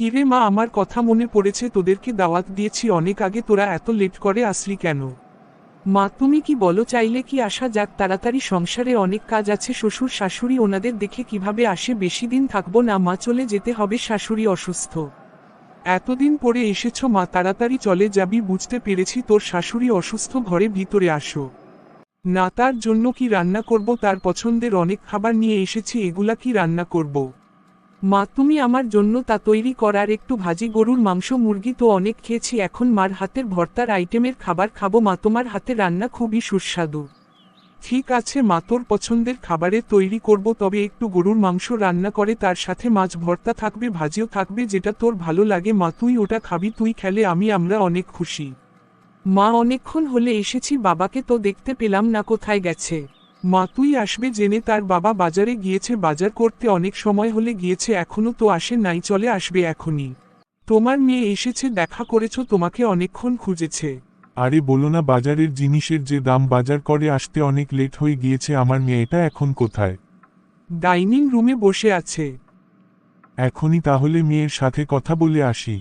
কিরে মা, আমার কথা মনে পড়েছে, তোদেরকে দাওয়াত দিয়েছি, অনেক আগে তোরা এত লেট করে আসলি কেন? মা, তুমি কি বলো, চাইলে কি আসা যাক, তাড়াতাড়ি সংসারে অনেক কাজ আছে, শ্বশুর, শাশুড়ি ওনাদের দেখে কীভাবে আসে, বেশি দিন থাকব না, মা, চলে যেতে হবে, শাশুড়ি অসুস্থ। এতদিন পরে এসেছ মা, তাড়াতাড়ি চলে যাবি, বুঝতে পেরেছি, তোর শাশুড়ি অসুস্থ, ঘরে ভিতরে আসো। না, তার জন্য কি রান্না করব, তার পছন্দের অনেক খাবার নিয়ে এসেছি, এগুলা কি রান্না করব? মা, তুমি আমার জন্য তা তৈরি করার একটু ভাজি, গরুর মাংস, মুরগি তো অনেক খেয়েছি, এখন মার হাতের ভর্তার আইটেমের খাবার খাব। মা, তোমার হাতে রান্না খুবই সুস্বাদু। ঠিক আছে মা, তোর পছন্দের খাবারে তৈরি করব, তবে একটু গরুর মাংস রান্না করে, তার সাথে মাছ ভর্তা থাকবে, ভাজিও থাকবে, যেটা তোর ভালো লাগে। মা, তুই ওটা খাবি, তুই খেলে আমি, আমরা অনেক খুশি। মা, অনেকক্ষণ হলে এসেছি, বাবাকে তো দেখতে পেলাম না, কোথায় গেছে? মা তুই আসবে জেনে তার বাবা বাজারে গিয়েছে বাজার করতে অনেক সময় হলে গিয়েছে এখনও তো আসে নাই চলে আসবে এখনই। তোমার মেয়ে এসেছে দেখা করেছ তোমাকে অনেকক্ষণ খুঁজেছে। আরে বলো না বাজারের জিনিসের যে দাম বাজার করে আসতে অনেক লেট হয়ে গিয়েছে আমার মেয়েটা এখন কোথায়? ডাইনিং রুমে বসে আছে। এখনই তাহলে মেয়ের সাথে কথা বলে আসি।